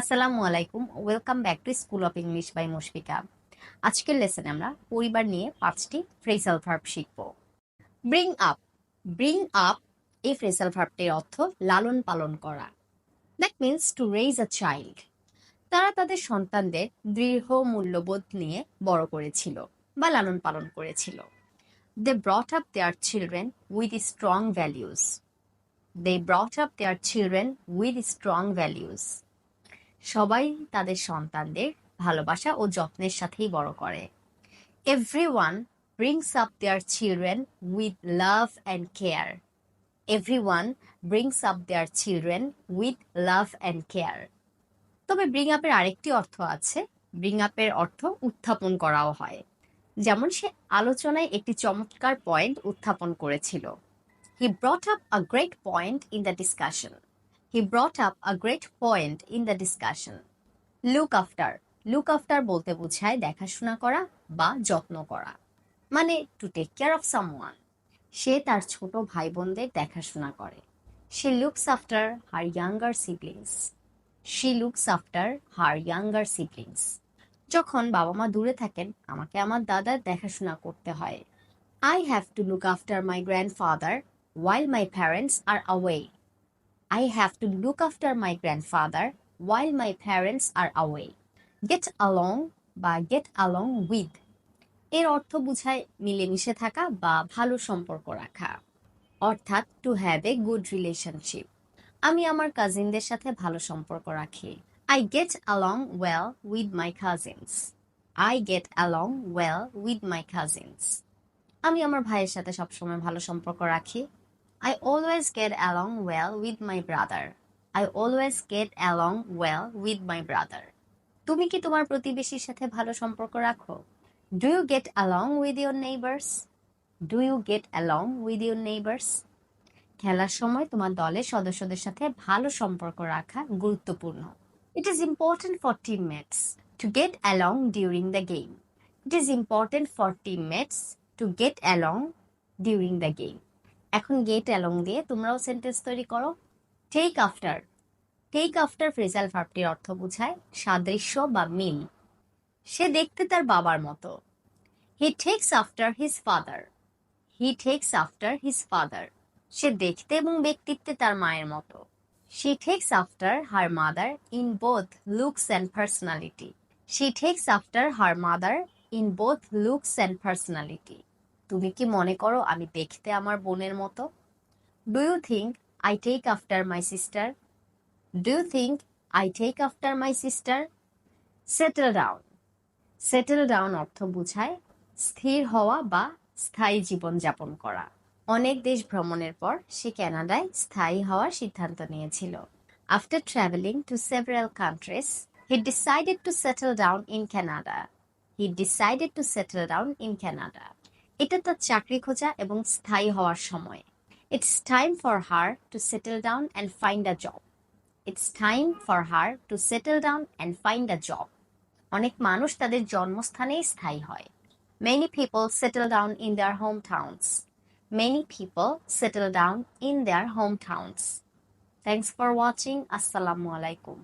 আসসালামু আলাইকুম। Welcome back to school of English by Mushfika আজকের লেসনে আমরা পরিবার নিয়ে পাঁচটি ফ্রেজাল ভার্ব শিখব। ব্রিং আপ ব্রিং আপ এই ফ্রেজাল ভার্বটির অর্থ লালন পালন করা। That means to raise a child তারা তাদের সন্তানদের দৃঢ় মূল্যবোধ নিয়ে বড় করেছিল বা লালন পালন করেছিল। They brought up their children with strong values they brought up their children with strong values সবাই তাদের সন্তানদের ভালোবাসা ও যত্নের সাথেই বড় করে। Everyone brings up their children with love and care everyone brings up their children with love and care তবে ব্রিং আপের আরেকটি অর্থ আছে। ব্রিং আপের অর্থ উত্থাপন করাও হয়। যেমন সে আলোচনায় একটি চমৎকার পয়েন্ট উত্থাপন করেছিল। He brought up a great point in the discussion he brought up a great point in the discussion look after look after বলতে বোঝায় দেখাশোনা করা বা যত্ন করা। মানে to take care of someone সে তার ছোট ভাই বোনদের দেখাশোনা করে। সে looks after her younger siblings she looks after her younger siblings যখন বাবা মা দূরে থাকেন, আমাকে আমার দাদার দেখাশোনা করতে হয়। I have to look after my grandfather while my parents are away I have to look after my grandfather while my parents are away. Get along বা get along with এর অর্থ বুঝায় মিলেমিশে থাকা বা ভালো সম্পর্ক রাখা। অর্থাৎ to have a good relationship আমি আমার কাজিনদের সাথে ভালো সম্পর্ক রাখি। I get along well with my cousins I get along well with my cousins আমি আমার ভাইয়ের সাথে সবসময় ভালো সম্পর্ক রাখি। I always get along well with my brother. I always get along well with my brother. তুমি কি তোমার প্রতিবেশীর সাথে ভালো সম্পর্ক রাখো do you get along with your neighbors? Do you get along with your neighbors? খেলার সময় তোমার দলের সদস্যদের সাথে ভালো সম্পর্ক রাখা গুরুত্বপূর্ণ it is important for teammates to get along during the game it is important for teammates to get along during the game এখন গেট অ্যালং দিয়ে তোমরাও সেন্টেন্স তৈরি করো। Take after take after phrasal ভার্বটির অর্থ বোঝায় সাদৃশ্য বা মিল। সে দেখতে তার বাবার মতো। He takes after his father he takes after his father সে দেখতে এবং ব্যক্তিত্বে তার মায়ের মতো। She takes after her mother in both looks and personality she takes after her mother in both looks and personality তুমি কি মনে করো আমি দেখতে আমার বোনের মতো? Do you think I take after my sister do you think I take after my sister settle down settle down অর্থ বোঝায় স্থির হওয়া বা স্থায়ী জীবন যাপন করা। অনেক দেশ ভ্রমণের পর সে ক্যানাডায় স্থায়ী হওয়ার সিদ্ধান্ত নিয়েছিল। After travelling to several countries he decided to settle down in Canada he decided to settle down in Canada এটা তার চাকরি খোঁজা এবং স্থায়ী হওয়ার সময়। It's time for her to settle down and find a job it's time for her to settle down and find a job অনেক মানুষ তাদের জন্মস্থানেই স্থায়ী হয়। Many people settle down in their home towns many people settle down in their home towns thanks for watching আসসালামু আলাইকুম